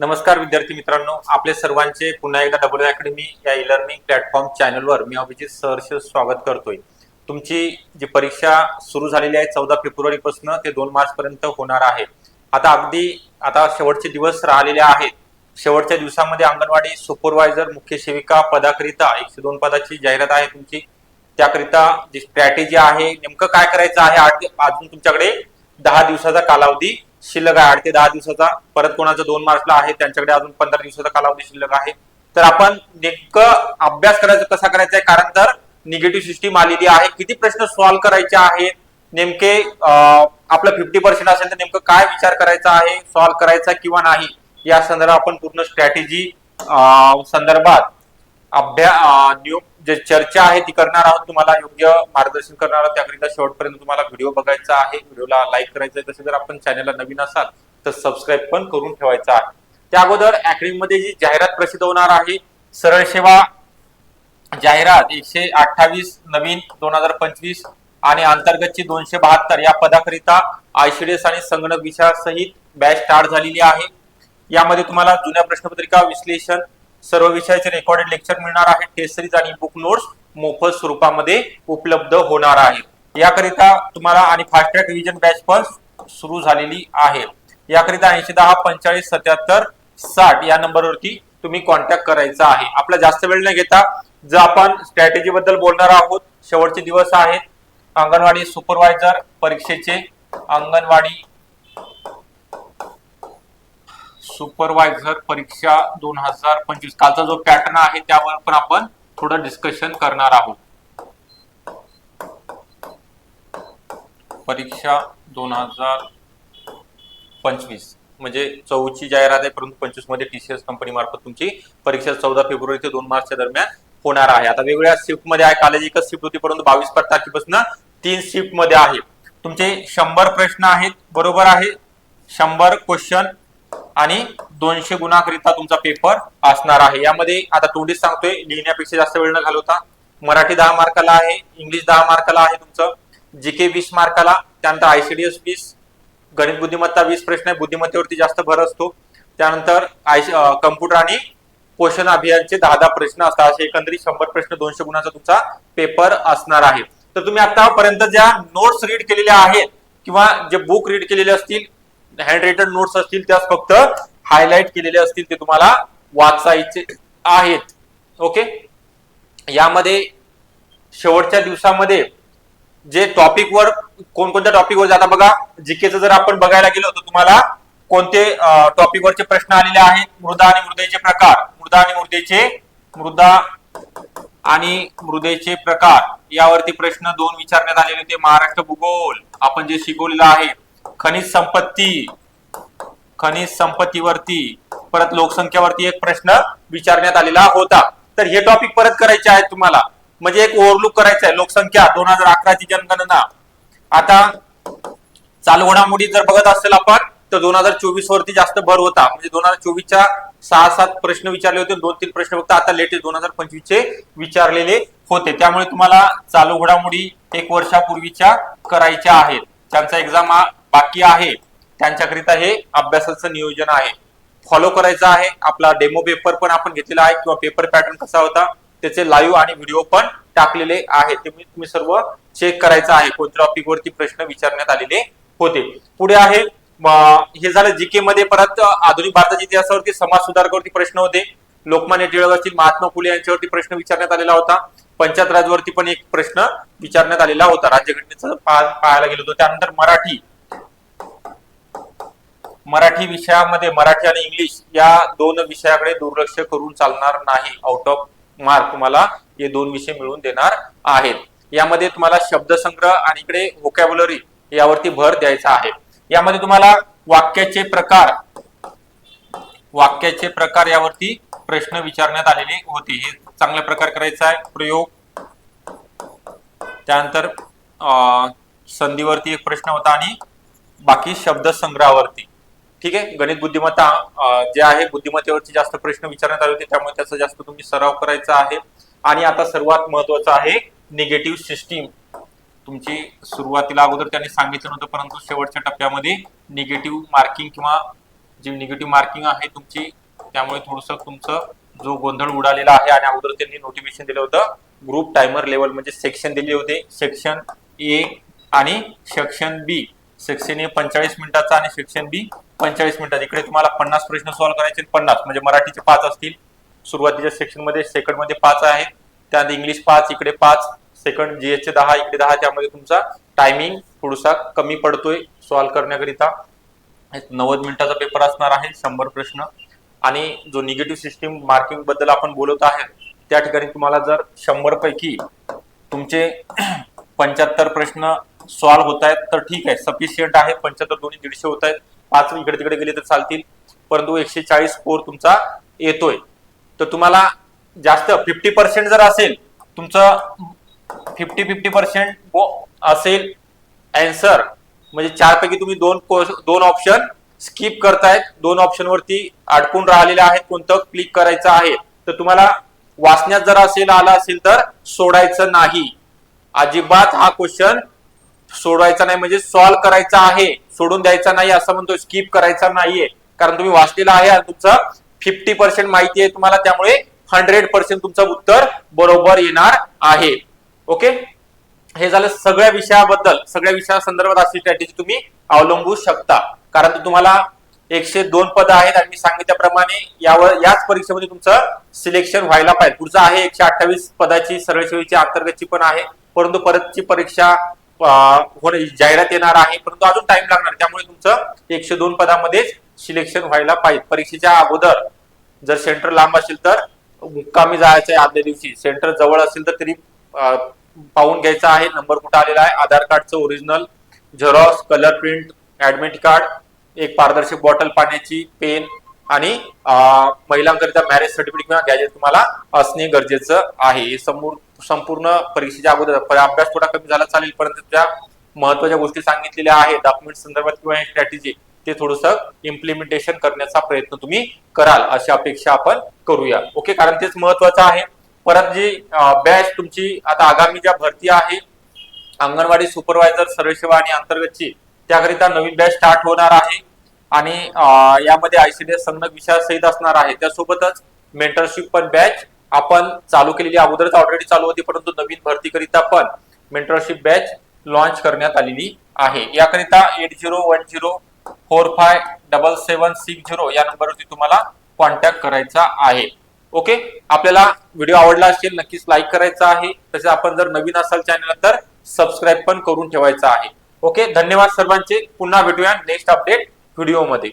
नमस्कार विद्यार्थी मित्रांनो. आपले सर्वांचे पुन्हा एकदा डबल अकॅडमी या ई लर्निंग प्लॅटफॉर्म चॅनलवर मी अभिजित सहर्ष स्वागत करतोय. तुमची जी परीक्षा सुरू झालेली आहे चौदा फेब्रुवारीपासून ते दोन मार्च पर्यंत होणार आहे. आता अगदी आता शेवटचे दिवस राहिलेले आहेत. शेवटच्या दिवसामध्ये अंगणवाडी सुपरवायझर मुख्य सेविका पदाकरिता एकशे दोन पदाची जाहिरात आहे तुमची. त्याकरिता जी स्ट्रॅटेजी आहे नेमकं काय करायचं आहे? अजून तुमच्याकडे दहा दिवसाचा कालावधी शिल्लक आहे आठ ते दहा दिवसाचा. परत कोणाचा दोन मार्चला आहे त्यांच्याकडे अजून पंधरा दिवसाचा कालावधी शिल्लक आहे. तर आपण नेमकं अभ्यास करायचा कसा करायचा आहे कारण तर निगेटिव्ह सिस्टीम आलेली आहे. किती प्रश्न सॉल्व्ह करायचे आहेत? नेमके आपलं फिफ्टी पर्सेंट असेल तर नेमकं काय विचार करायचा आहे? सॉल्व्ह करायचा किंवा नाही? या संदर्भात आपण पूर्ण स्ट्रॅटेजी संदर्भात अभ्या जे चर्चा आहे ती करणार आहोत. तुम्हाला योग्य मार्गदर्शन करणार आहोत. त्याकरिता शेवटपर्यंत तुम्हाला व्हिडिओ बघायचा आहे. व्हिडिओला लाईक करायचं आहे. तसे जर आपण चॅनलला नवीन असाल तर सबस्क्राईब पण करून ठेवायचा आहे. त्या अगोदरमध्ये जी जाहिरात प्रसिद्ध होणार आहे सरळ सेवा जाहिरात एकशे अठ्ठावीस नवीन दोन हजार पंचवीस आणि अंतर्गतची दोनशे बहात्तर या पदाकरिता आयसीडीएस आणि संगणक विषयासहित बॅच स्टार्ट झालेली आहे. यामध्ये तुम्हाला जुन्या प्रश्नपत्रिका विश्लेषण सर्व विषयाचे रेकॉर्डेड लेक्चर मिळणार आहे टेस्ट सिरीज आणि बुक नोट्स मोफत स्वरूपामध्ये उपलब्ध होणार आहे याकरिता तुम्हाला आणि फास्ट ट्रॅक रिव्हिजन बॅच पण सुरू झालेली आहे. याकरिता ऐंशी दहा पंचेचाळीस सत्याहत्तर साठ या नंबरवरती तुम्ही कॉन्टॅक्ट करायचा आहे. आपला जास्त वेळ न घेता जर आपण स्ट्रॅटेजी बद्दल बोलणार आहोत शेवटचे दिवस आहेत. अंगणवाडी सुपरवायझर परीक्षेचे अंगणवाडी सुपरवायझर परीक्षा दोन हजार पंचवीस. कालचा जो पॅटर्न आहे त्यावर पण आपण थोडं डिस्कशन करणार आहोत. परीक्षा दोन हजार पंचवीस. म्हणजे चौची जाहिरात आहे परंतु पंचवीसमध्ये टीसीएस कंपनी मार्फत तुमची परीक्षा चौदा फेब्रुवारी ते दोन मार्चच्या दरम्यान होणार आहे. आता वेगवेगळ्या शिफ्टमध्ये आहे कालेज एकच शिफ्ट होती परंतु बावीस तारखेपासून तीन शिफ्टमध्ये आहे. तुमचे शंभर प्रश्न आहेत बरोबर आहे? शंभर क्वेश्चन आणि दोनशे गुणाकरिता तुमचा पेपर असणार आहे. यामध्ये आता तोंडीच सांगतोय लिहिण्यापेक्षा जास्त वेळ न घालवता. मराठी दहा मार्काला आहे इंग्लिश दहा मार्काला आहे तुमचं. जीके वीस मार्काला त्यानंतर आयसीडीएस वीस गणित बुद्धिमत्ता वीस प्रश्न आहे बुद्धिमत्तेवरती जास्त भर असतो. त्यानंतर आय कम्प्युटर आणि पोषण अभियानचे दहा दहा प्रश्न असतात. असे एकंदरीत शंभर प्रश्न दोनशे गुणाचा तुमचा पेपर असणार आहे. तर तुम्ही आतापर्यंत ज्या नोट्स रीड केलेल्या आहेत किंवा जे बुक रीड केलेले असतील हँड रिटन नोट्स असतील त्यात फक्त हायलाइट केलेले असतील ते तुम्हाला वाचायचे आहेत. ओके यामध्ये शेवटच्या दिवसामध्ये जे टॉपिकवर कोणकोणत्या टॉपिकवर जाता बघा. जीकेचं जर आपण बघायला गेलो तर तुम्हाला कोणते टॉपिकवरचे प्रश्न आलेले आहेत? मृदा आणि मृदेचे प्रकार. मृदा आणि मृदेचे मृदा आणि मृदेचे प्रकार. यावरती प्रश्न दोन विचारण्यात आलेले होते. महाराष्ट्र भूगोल. आपण जे शिकवलेलं आहे खनिज संपत्ती खनिज संपत्तीवरती परत लोकसंख्यावरती एक प्रश्न विचारण्यात आलेला होता. तर हे टॉपिक परत करायचे आहेत तुम्हाला. म्हणजे एक ओव्हरलुक करायचं आहे. लोकसंख्या दोन हजार अकराची जनगणना. आता चालू घडामोडी जर बघत असेल आपण तर दोन हजार चोवीस वरती जास्त भर होता. म्हणजे दोन हजार चोवीसच्या सहा सात प्रश्न विचारले होते. दोन तीन प्रश्न फक्त आता लेटेस्ट दोन हजार पंचवीस चे विचारलेले होते. त्यामुळे तुम्हाला चालू घडामोडी एक वर्षापूर्वीच्या करायच्या आहेत. त्यांचा एक्झाम हा बाकी आहे. त्यांच्याकरिता हे अभ्यासाचं नियोजन आहे. फॉलो करायचं आहे. आपला डेमो पेपर पण आपण घेतलेला आहे किंवा पेपर पॅटर्न कसा होता त्याचे लाईव्ह आणि व्हिडिओ पण टाकलेले आहे. ते तुम्ही सर्व चेक करायचं आहे. कोणत्या टॉपिक वरती प्रश्न विचारण्यात आलेले होते. पुढे आहे हे झालं जीके मध्ये परत आधुनिक भारताच्या इतिहासावरती समाज सुधारकावरती प्रश्न होते. लोकमान्य टिळक असतील महात्मा फुले यांच्यावरती प्रश्न विचारण्यात आलेला होता. पंचायत राजवरती पण एक प्रश्न विचारण्यात आलेला होता. राज्यघटनेचं पाहायला गेलो होतो त्यानंतर मराठी मराठी विषयामध्ये मराठी आणि इंग्लिश या दोन विषयाकडे दुर्लक्ष करून चालणार नाही. आउट ऑफ मार्क तुम्हाला हे दोन विषय मिळून देणार आहेत. यामध्ये तुम्हाला शब्दसंग्रह आणि इकडे व्होकॅब्युलरी यावरती भर द्यायचा आहे. यामध्ये तुम्हाला वाक्याचे प्रकार वाक्याचे प्रकार यावरती प्रश्न विचारण्यात आलेले होते. हे चांगल्या प्रकार करायचा आहे. प्रयोग. त्यानंतर अं, संधीवरती एक प्रश्न होता आणि बाकी शब्दसंग्रहावरती. ठीक आहे? गणित बुद्धिमत्ता जे आहे बुद्धिमत्तेवरती जास्त प्रश्न विचारण्यात आले होते त्यामुळे त्याचा जास्त तुम्ही सराव करायचा आहे. आणि आता सर्वात महत्वाचं आहे निगेटिव्ह सिस्टीम तुमची सुरुवातीला अगोदर त्यांनी सांगितलं नव्हतं परंतु शेवटच्या टप्प्यामध्ये निगेटिव्ह मार्किंग किंवा जी निगेटिव्ह मार्किंग आहे तुमची त्यामुळे थोडस तुमचं जो गोंधळ उडालेला आहे आणि अगोदर त्यांनी नोटिफिकेशन दिलं होतं ग्रुप टायमर लेवल म्हणजे सेक्शन दिले होते. सेक्शन ए आणि सेक्शन बी सेक्शन ए पंचेचाळीस मिनिटाचा आणि सेक्शन बी पंचेचाळीस मिनिटात. इकडे तुम्हाला पन्नास प्रश्न सॉल्व्ह करायचे पन्नास म्हणजे मराठीचे पाच असतील. सुरुवातीच्या सेक्शनमध्ये सेकंडमध्ये पाच आहे. त्यात इंग्लिश पाच इकडे पाच. सेकंड जीएसचे दहा इकडे दहा. त्यामध्ये तुमचा टायमिंग थोडासा कमी पडतोय सॉल्व्ह करण्याकरिता. नव्वद मिनिटाचा पेपर असणार आहे शंभर प्रश्न. आणि जो निगेटिव्ह सिस्टीम मार्किंगबद्दल आपण बोलत आहे त्या ठिकाणी तुम्हाला जर शंभर पैकी तुमचे पंच्याहत्तर प्रश्न सॉल्व्ह होत आहेत तर ठीक आहे. सफिशियंट आहे. पंच्याहत्तर दोन्ही दीडशे होत आहेत. पाच इकडे तिकडे गेले तर चालतील. परंतु एकशे चाळीस स्कोर तुमचा येतोय. तर तुम्हाला जास्त फिफ्टी पर्सेंट जर असेल तुमचं फिफ्टी फिफ्टी पर्सेंट असेल अँसर म्हणजे चारपैकी तुम्ही दोन को- दोन ऑप्शन स्किप करतायत. दोन ऑप्शन वरती अडकून राहिलेले आहेत. कोणतं क्लिक करायचं आहे? तर तुम्हाला वाचण्यात जर असेल आला असेल तर सोडायचं नाही. अजिबात हा क्वेश्चन सोडवायचा नाही. म्हणजे सॉल्व्ह करायचा आहे. सोडून द्यायचा नाही असं म्हणतो स्किप करायचा नाहीये. कारण तुम्ही वाचलेला आहे आणि तुमचं फिफ्टी पर्सेंट माहिती आहे तुम्हाला त्यामुळे हंड्रेड पर्सेंट तुमचं उत्तर बरोबर येणार आहे. ओके हे झालं सगळ्या विषयाबद्दल. सगळ्या विषयासंदर्भात अशी स्ट्रॅटेजी तुम्ही अवलंबू शकता. कारण तुम्हाला एकशे दोन पद आहेत आणि मी सांगितल्याप्रमाणे यावर याच परीक्षेमध्ये तुमचं सिलेक्शन व्हायला पाहिजे. पुढचं आहे एकशे अठ्ठावीस पदाची सरळ सेवेची अंतर्गतची पण आहे. परंतु परतची परीक्षा होणे जाहिरात येणार आहे परंतु अजून टाइम लागणार. त्यामुळे तुमचं एकशे दोन पदामध्येच सिलेक्शन व्हायला पाहिजे. परीक्षेच्या अगोदर जर सेंटर लांब असेल तर मुक्कामी जायचं आहे आदल्या दिवशी. सेंटर जवळ असेल तर तरी पाहून घ्यायचा आहे. नंबर कुठं आलेला आहे? आधार कार्डचं original xerox colour print admit card एक पारदर्शक बॉटल पाण्याची पेन आणि महिलांकरिता मॅरेज सर्टिफिकेट किंवा गॅजेट तुम्हाला असणे गरजेचं आहे. संपूर्ण परीक्षेच्या अगोदर अभ्यास थोडा कमी झाला चालेल. परंतु त्या महत्त्वाच्या गोष्टी सांगितलेल्या आहेत. डॉक्युमेंट संदर्भात किंवा स्ट्रॅटेजी ते थोडस इम्प्लिमेंटेशन करण्याचा प्रयत्न तुम्ही कराल अशी अपेक्षा आपण करूया. ओके कारण तेच महत्वाचं आहे. परत जी बॅच तुमची आता आगामी ज्या भरती आहे अंगणवाडी सुपरवायझर सर्वसेवा आणि अंतर्गतची त्याकरिता नवीन बॅच स्टार्ट होणार आहे. आणि यामध्ये आयसीडीएस संगणक विषयासहित असणार आहे. त्यासोबतच मेंटरशिप पण बॅच आपण चालू केलेली अगोदरच ऑलरेडी चालू होती परंतु नवीन भरतीकरिता पण मेंटरशिप बॅच लॉन्च करण्यात आलेली आहे. याकरिता eight zero one zero four five double seven six zero या नंबरवरती तुम्हाला कॉन्टॅक्ट करायचा आहे. ओके आपल्याला व्हिडिओ आवडला असेल नक्कीच लाईक करायचा आहे. तसेच आपण जर नवीन असाल चॅनल तर सबस्क्राईब पण करून ठेवायचा आहे. ओके धन्यवाद सर्वांचे. पुन्हा भेटूया. नेक्स्ट अपडेट व्हिडिओमध्ये